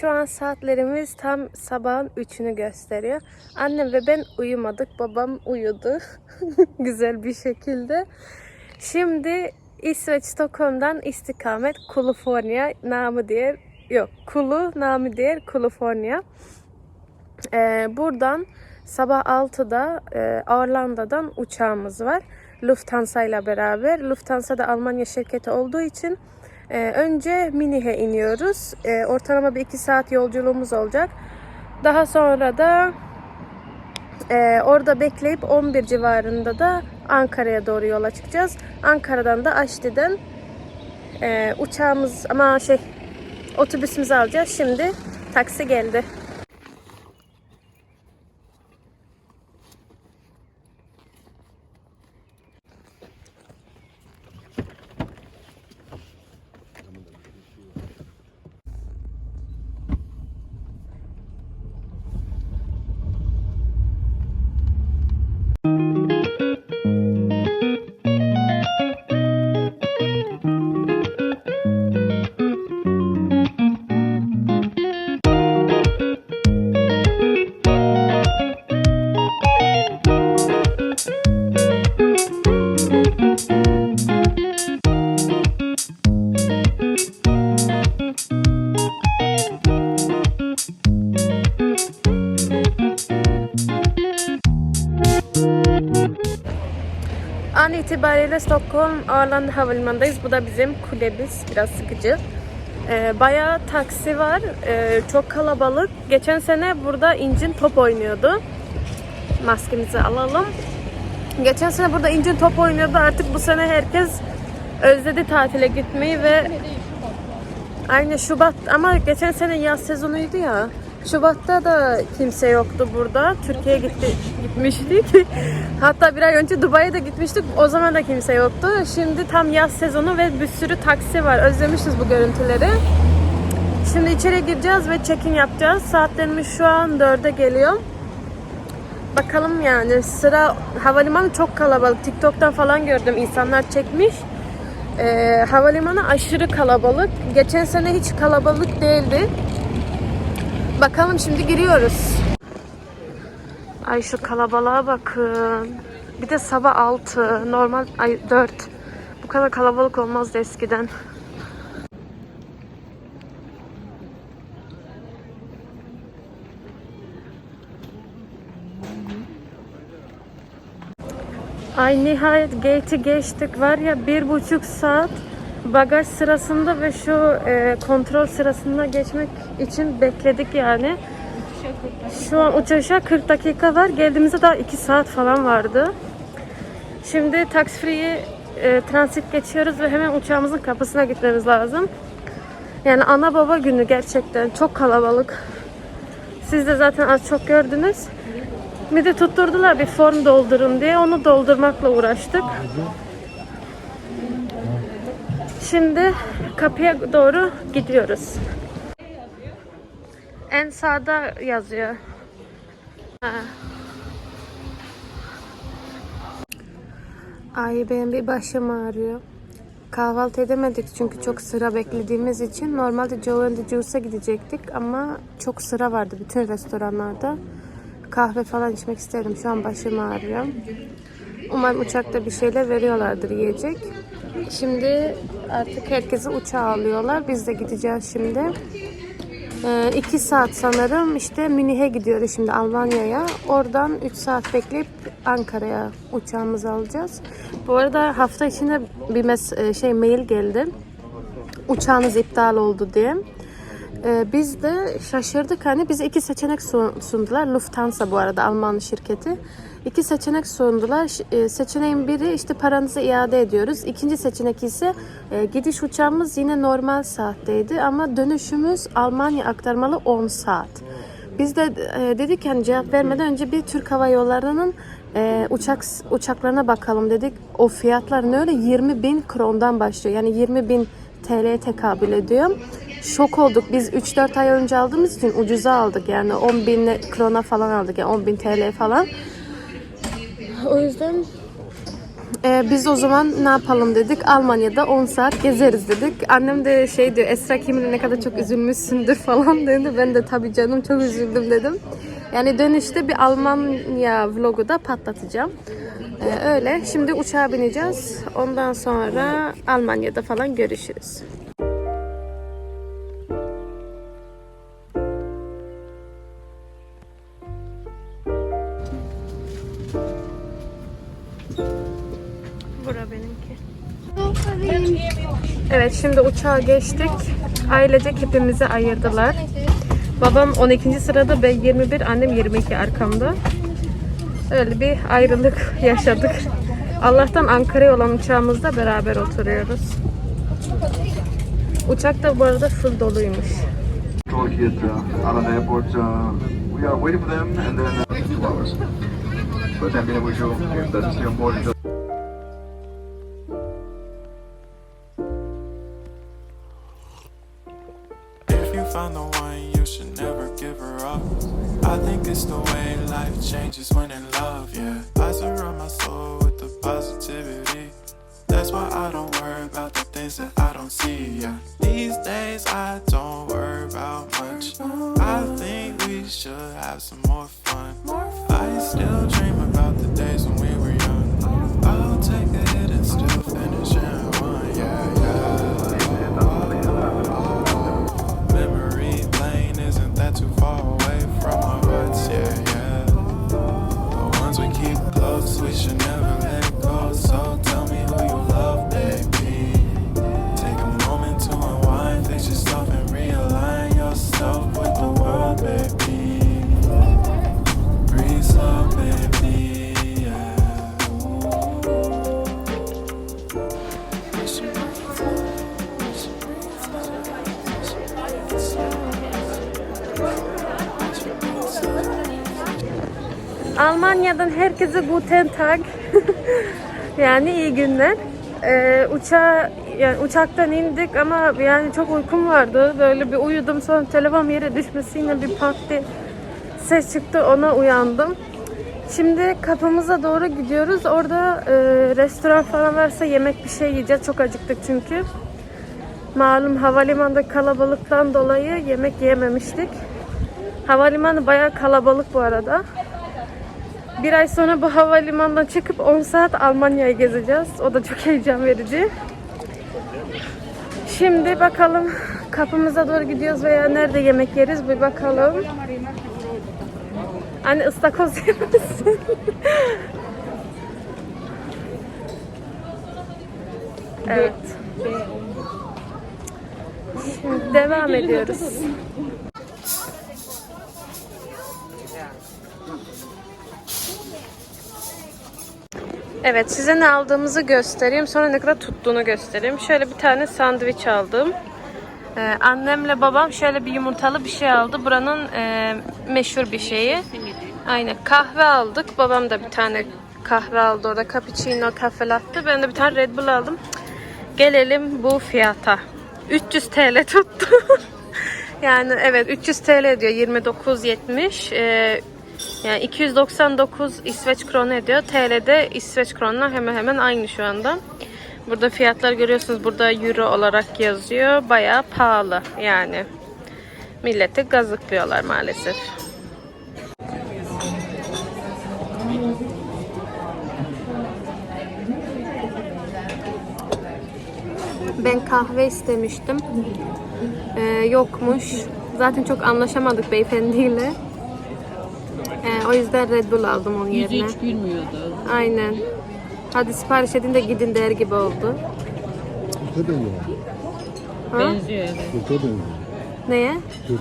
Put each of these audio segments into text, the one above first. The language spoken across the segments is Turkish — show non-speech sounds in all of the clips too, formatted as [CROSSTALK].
Şu an saatlerimiz tam sabahın 3'ünü gösteriyor. Annem ve ben uyumadık. Babam uyudu. [LAUGHS] Güzel bir şekilde. Şimdi İsveç Stockholm'dan istikamet Kaliforniya namı diğer yok Kulu namı diğer Kaliforniya. Ee, buradan sabah 6'da e, Arlanda'dan uçağımız var. Lufthansa ile beraber. Lufthansa da Almanya şirketi olduğu için e, önce Münih'e iniyoruz. E, ortalama bir 2 saat yolculuğumuz olacak. Daha sonra da e, orada bekleyip 11 civarında da Ankara'ya doğru yola çıkacağız. Ankara'dan da Aşti'den e, uçağımız ama şey otobüsümüzü alacağız. Şimdi taksi geldi. İtibariyle Stockholm Arlanda Havalimanı'ndayız. Bu da bizim kulemiz. Biraz sıkıcı. Ee, bayağı taksi var. Ee, çok kalabalık. Geçen sene burada incin top oynuyordu. Maskemizi alalım. Geçen sene burada incin top oynuyordu. Artık bu sene herkes özledi tatile gitmeyi ve aynı Şubat ama geçen sene yaz sezonuydu ya. Şubat'ta da kimse yoktu burada. Türkiye'ye gitti, gitmiştik. [LAUGHS] Hatta bir ay önce Dubai'ye de gitmiştik. O zaman da kimse yoktu. Şimdi tam yaz sezonu ve bir sürü taksi var. Özlemişiz bu görüntüleri. Şimdi içeri gireceğiz ve check-in yapacağız. Saatlerimiz şu an 4'e geliyor. Bakalım yani sıra havalimanı çok kalabalık. TikTok'tan falan gördüm insanlar çekmiş. Ee, havalimanı aşırı kalabalık. Geçen sene hiç kalabalık değildi. Bakalım şimdi giriyoruz. Ay şu kalabalığa bakın. Bir de sabah 6, normal ay 4. Bu kadar kalabalık olmazdı eskiden. Ay nihayet gate'i geçtik var ya bir buçuk saat bagaj sırasında ve şu e, kontrol sırasında geçmek için bekledik yani. Şu an uçuşa 40 dakika var. Geldiğimizde daha 2 saat falan vardı. Şimdi tax free'yi e, transit geçiyoruz ve hemen uçağımızın kapısına gitmemiz lazım. Yani ana baba günü gerçekten çok kalabalık. Siz de zaten az çok gördünüz. Bir de tutturdular bir form doldurun diye. Onu doldurmakla uğraştık. Şimdi kapıya doğru gidiyoruz. En sağda yazıyor. Ha. Ay benim bir başım ağrıyor. Kahvaltı edemedik çünkü çok sıra beklediğimiz için. Normalde Joe and Juice'a gidecektik ama çok sıra vardı bütün restoranlarda. Kahve falan içmek isterim. Şu an başım ağrıyor. Umarım uçakta bir şeyler veriyorlardır yiyecek. Şimdi artık herkesi uçağa alıyorlar. Biz de gideceğiz şimdi. Ee, iki saat sanırım işte Münih'e gidiyoruz şimdi Almanya'ya. Oradan 3 saat bekleyip Ankara'ya uçağımızı alacağız. Bu arada hafta içinde bir mes- e, şey mail geldi. Uçağınız iptal oldu diye. Ee, biz de şaşırdık hani bize iki seçenek sun- sundular. Lufthansa bu arada Alman şirketi. İki seçenek sundular. E, Seçeneğin biri işte paranızı iade ediyoruz. İkinci seçenek ise e, gidiş uçağımız yine normal saatteydi ama dönüşümüz Almanya aktarmalı 10 saat. Biz de e, dedik hani cevap vermeden önce bir Türk Hava Yolları'nın e, uçak uçaklarına bakalım dedik. O fiyatlar ne öyle 20 bin krondan başlıyor. Yani 20 bin TL'ye tekabül ediyor. Şok olduk. Biz 3-4 ay önce aldığımız için ucuza aldık. Yani 10 bin krona falan aldık. Yani 10 bin TL falan. O yüzden Ee, biz o zaman ne yapalım dedik. Almanya'da 10 saat gezeriz dedik. Annem de şey diyor Esra Kemal'e ne kadar çok üzülmüşsündür [LAUGHS] falan dedi. Ben de tabii canım çok üzüldüm dedim. Yani dönüşte bir Almanya vlogu da patlatacağım. Ee, öyle. Şimdi uçağa bineceğiz. Ondan sonra Almanya'da falan görüşürüz. Evet şimdi uçağa geçtik. Ailecek hepimizi ayırdılar. Babam 12. sırada ben 21, annem 22 arkamda. Öyle bir ayrılık [LAUGHS] yaşadık. Allah'tan Ankara'ya olan uçağımızda beraber oturuyoruz. Uçak da bu arada full doluymuş. But. These days I don't worry about much. I think we should have some more fun. I still dream about the days when we were young. I'll take a hit and still finish in one, yeah, yeah. Memory lane isn't that too far Almanya'dan herkese guten Tag. [LAUGHS] yani iyi günler. Ee, uçağa yani uçaktan indik ama yani çok uykum vardı. Böyle bir uyudum sonra telefon yere düşmesiyle bir pat diye ses çıktı ona uyandım. Şimdi kapımıza doğru gidiyoruz. Orada e, restoran falan varsa yemek bir şey yiyeceğiz. Çok acıktık çünkü. Malum havalimanında kalabalıktan dolayı yemek yiyememiştik. Havalimanı bayağı kalabalık bu arada. Bir ay sonra bu havalimanından çıkıp 10 saat Almanya'yı gezeceğiz. O da çok [LAUGHS] heyecan verici. Şimdi bakalım kapımıza doğru gidiyoruz veya nerede yemek yeriz bir bakalım. Anne ıstakoz [LAUGHS] yemesin. evet. Şimdi devam ediyoruz. Evet size ne aldığımızı göstereyim. Sonra ne kadar tuttuğunu göstereyim. Şöyle bir tane sandviç aldım. Ee, annemle babam şöyle bir yumurtalı bir şey aldı. Buranın e, meşhur bir şeyi. Aynen kahve aldık. Babam da bir tane kahve aldı orada. Cappuccino, kafe latte. Ben de bir tane Red Bull aldım. Gelelim bu fiyata. 300 TL tuttu. [LAUGHS] yani evet 300 TL diyor. 29.70. Ee, yani 299 İsveç kronu ediyor. TL'de İsveç kronuna hemen hemen aynı şu anda. Burada fiyatlar görüyorsunuz. Burada euro olarak yazıyor. Bayağı pahalı yani. Milleti gazıklıyorlar maalesef. Ben kahve istemiştim. Ee, yokmuş. Zaten çok anlaşamadık beyefendiyle. Ee, o yüzden Red Bull aldım onun Yüzü yerine. hiç gülmüyordu. Aynen. Hadi sipariş edin de gidin der gibi oldu. Türk'e dönüyor. Ha? Benziyor evet. Türk'e dönüyor. Neye? Türk.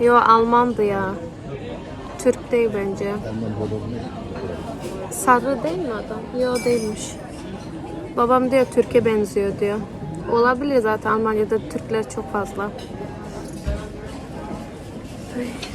Yo Almandı ya. Türk değil bence. Alman babamın Sarı değil mi adam? Yo değilmiş. Babam diyor Türkiye benziyor diyor. Olabilir zaten Almanya'da Türkler çok fazla. 아!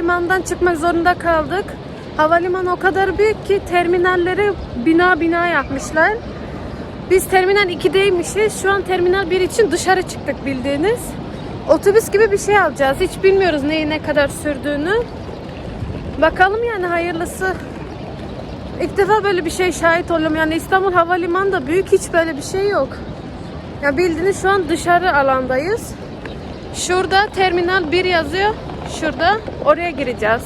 Havalimanından çıkmak zorunda kaldık. Havalimanı o kadar büyük ki terminalleri bina bina yapmışlar. Biz terminal 2'deymişiz. Şu an terminal 1 için dışarı çıktık bildiğiniz. Otobüs gibi bir şey alacağız. Hiç bilmiyoruz neyi ne kadar sürdüğünü. Bakalım yani hayırlısı. İlk defa böyle bir şey şahit oluyorum. Yani İstanbul Havalimanı da büyük hiç böyle bir şey yok. Ya bildiğiniz şu an dışarı alandayız. Şurada terminal 1 yazıyor. Şurada oraya gireceğiz.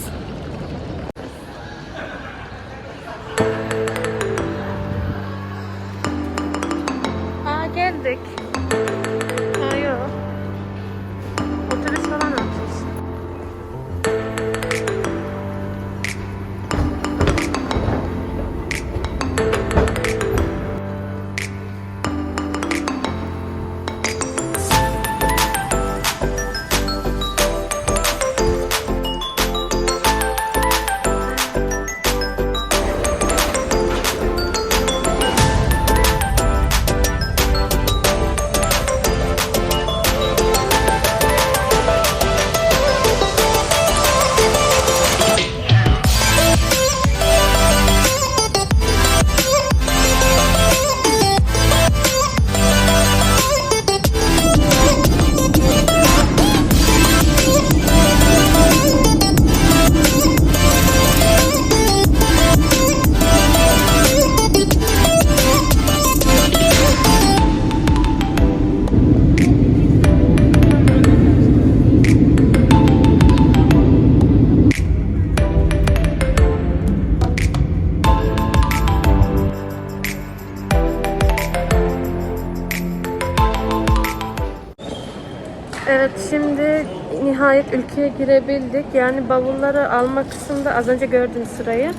Ülkeye girebildik. Yani bavulları alma kısmında az önce gördün sırayı.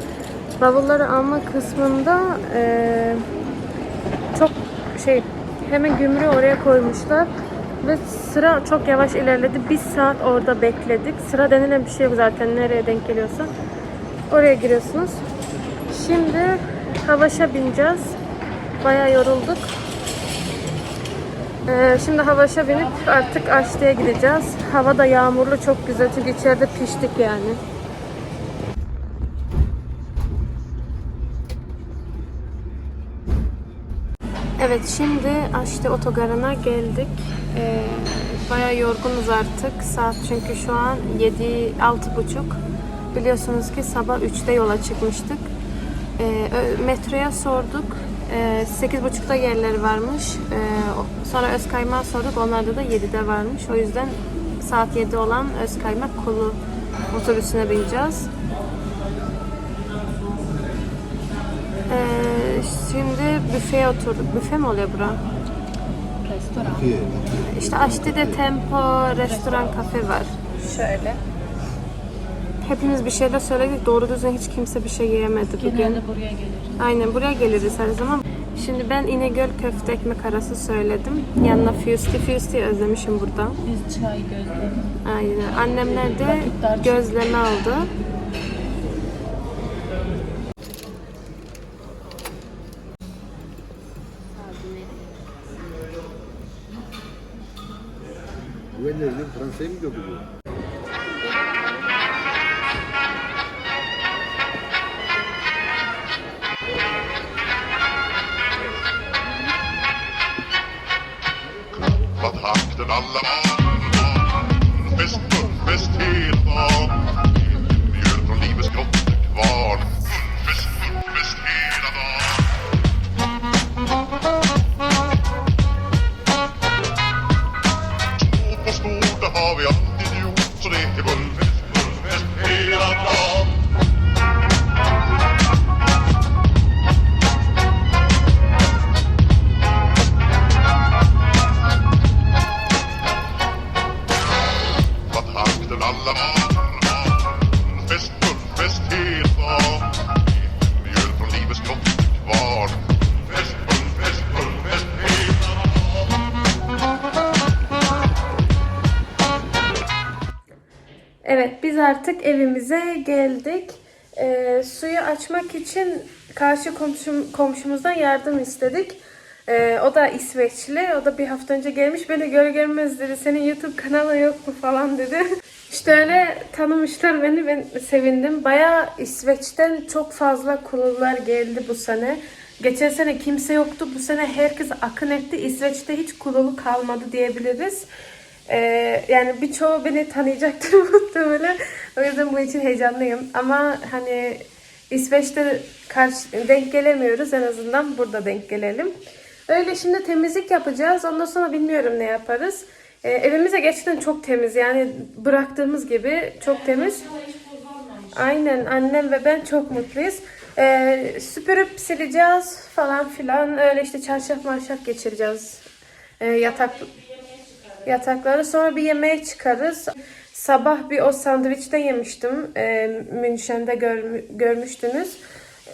Bavulları alma kısmında eee, çok şey hemen gümrüğü oraya koymuşlar ve sıra çok yavaş ilerledi. Bir saat orada bekledik. Sıra denilen bir şey yok zaten nereye denk geliyorsa. Oraya giriyorsunuz. Şimdi Havaş'a bineceğiz. Bayağı yorulduk. Ee, şimdi Havaş'a binip artık Aşti'ye gideceğiz. Hava da yağmurlu çok güzel çünkü içeride piştik yani. Evet şimdi Aşti otogarına geldik. Ee, bayağı yorgunuz artık. Saat çünkü şu an 7 altı buçuk. Biliyorsunuz ki sabah 3'te yola çıkmıştık. Ö- metroya sorduk. Ee, 8.30'da yerleri varmış. Ee, sonra Özkaymak'a sorduk. Onlarda da 7'de varmış. O yüzden saat 7 olan Özkaymak Kulu otobüsüne bineceğiz. Ee, şimdi büfeye oturduk. Büfe mi oluyor bura? Diye. İşte Aşti'de Tempo restoran kafe var. Şöyle. Hepimiz bir şeyler söyledik. Doğru düzgün hiç kimse bir şey yiyemedi bugün. Genelde buraya gelir. Aynen buraya geliriz her zaman. Şimdi ben İnegöl köfte ekmek arası söyledim. Yanına füsti füsti özlemişim burada. Biz çay gözleme. Aynen. Annemler de gözleme aldı. Güvenlerini Fransa'ya mı götürüyor? Artık evimize geldik. Ee, suyu açmak için karşı komşum, komşumuzdan yardım istedik. Ee, o da İsveçli. O da bir hafta önce gelmiş. Beni göre gelmez dedi. Senin YouTube kanalın yok mu falan dedi. [LAUGHS] İşte öyle tanımışlar beni. Ben sevindim. Bayağı İsveç'ten çok fazla kurullar geldi bu sene. Geçen sene kimse yoktu. Bu sene herkes akın etti. İsveç'te hiç kurulu kalmadı diyebiliriz. Ee, yani birçoğu beni tanıyacaktır [LAUGHS] muhtemelen. O yüzden bu için heyecanlıyım. Ama hani İsveç'te karşı, denk gelemiyoruz. En azından burada denk gelelim. Öyle şimdi temizlik yapacağız. Ondan sonra bilmiyorum ne yaparız. Ee, evimiz gerçekten çok temiz. Yani bıraktığımız gibi çok temiz. Aynen annem ve ben çok mutluyuz. Ee, süpürüp sileceğiz falan filan. Öyle işte çarşaf marşaf geçireceğiz. Ee, yatak yatakları. Sonra bir yemeğe çıkarız. Sabah bir o sandviçte yemiştim. Ee, Münşen'de görmü- görmüştünüz.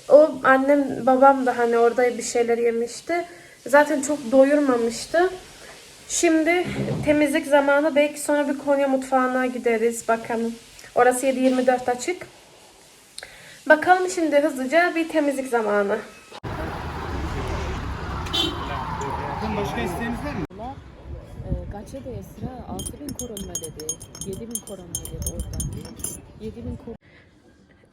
O annem babam da hani orada bir şeyler yemişti. Zaten çok doyurmamıştı. Şimdi temizlik zamanı belki sonra bir Konya mutfağına gideriz bakalım. Orası 7-24 açık. Bakalım şimdi hızlıca bir temizlik zamanı. Ee, Gaçebe'ye sıra 6000 korunma dedi. 7000 korunma dedi oradan. 7000 korunma.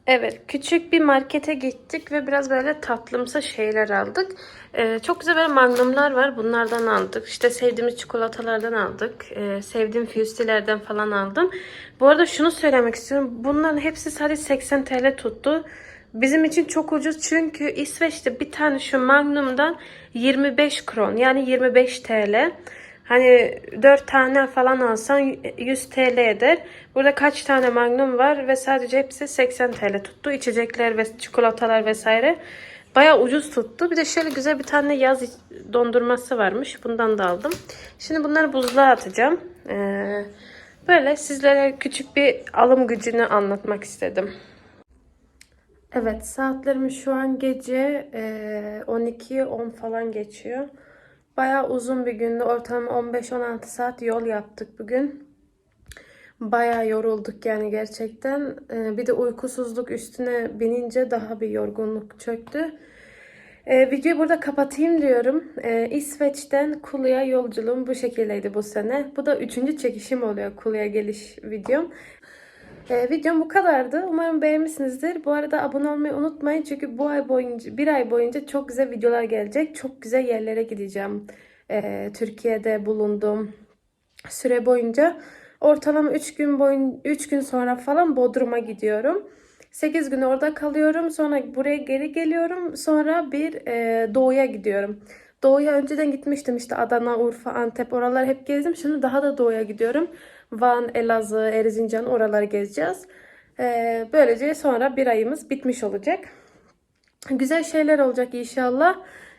Evet, küçük bir markete gittik ve biraz böyle tatlımsı şeyler aldık. Ee, çok güzel böyle magnumlar var. Bunlardan aldık. İşte sevdiğimiz çikolatalardan aldık. Ee, sevdiğim füstilerden falan aldım. Bu arada şunu söylemek istiyorum. Bunların hepsi sadece 80 TL tuttu. Bizim için çok ucuz çünkü İsveç'te bir tane şu magnumdan 25 kron yani 25 TL. Hani 4 tane falan alsan 100 TL eder. Burada kaç tane magnum var ve sadece hepsi 80 TL tuttu. İçecekler ve çikolatalar vesaire. Baya ucuz tuttu. Bir de şöyle güzel bir tane yaz dondurması varmış. Bundan da aldım. Şimdi bunları buzluğa atacağım. Ee, böyle sizlere küçük bir alım gücünü anlatmak istedim. Evet saatlerimiz şu an gece e, 12-10 falan geçiyor. Bayağı uzun bir gündü. Ortalama 15-16 saat yol yaptık bugün. Bayağı yorulduk yani gerçekten. E, bir de uykusuzluk üstüne binince daha bir yorgunluk çöktü. E, videoyu burada kapatayım diyorum. E, İsveç'ten Kulu'ya yolculuğum bu şekildeydi bu sene. Bu da üçüncü çekişim oluyor Kulu'ya geliş videom. Ee, videom bu kadardı. Umarım beğenmişsinizdir. Bu arada abone olmayı unutmayın. Çünkü bu ay boyunca, bir ay boyunca çok güzel videolar gelecek. Çok güzel yerlere gideceğim. Ee, Türkiye'de bulunduğum süre boyunca. Ortalama 3 gün boyun 3 gün sonra falan Bodrum'a gidiyorum. 8 gün orada kalıyorum. Sonra buraya geri geliyorum. Sonra bir e, doğuya gidiyorum. Doğuya önceden gitmiştim işte Adana, Urfa, Antep oraları hep gezdim. Şimdi daha da doğuya gidiyorum. Van, Elazığ, Erzincan oraları gezeceğiz. Ee, böylece sonra bir ayımız bitmiş olacak. Güzel şeyler olacak inşallah.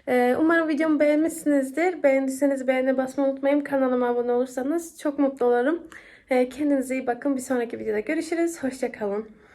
Ee, umarım videomu beğenmişsinizdir. Beğendiyseniz beğene basmayı unutmayın. Kanalıma abone olursanız çok mutlu olurum. Ee, kendinize iyi bakın. Bir sonraki videoda görüşürüz. Hoşçakalın.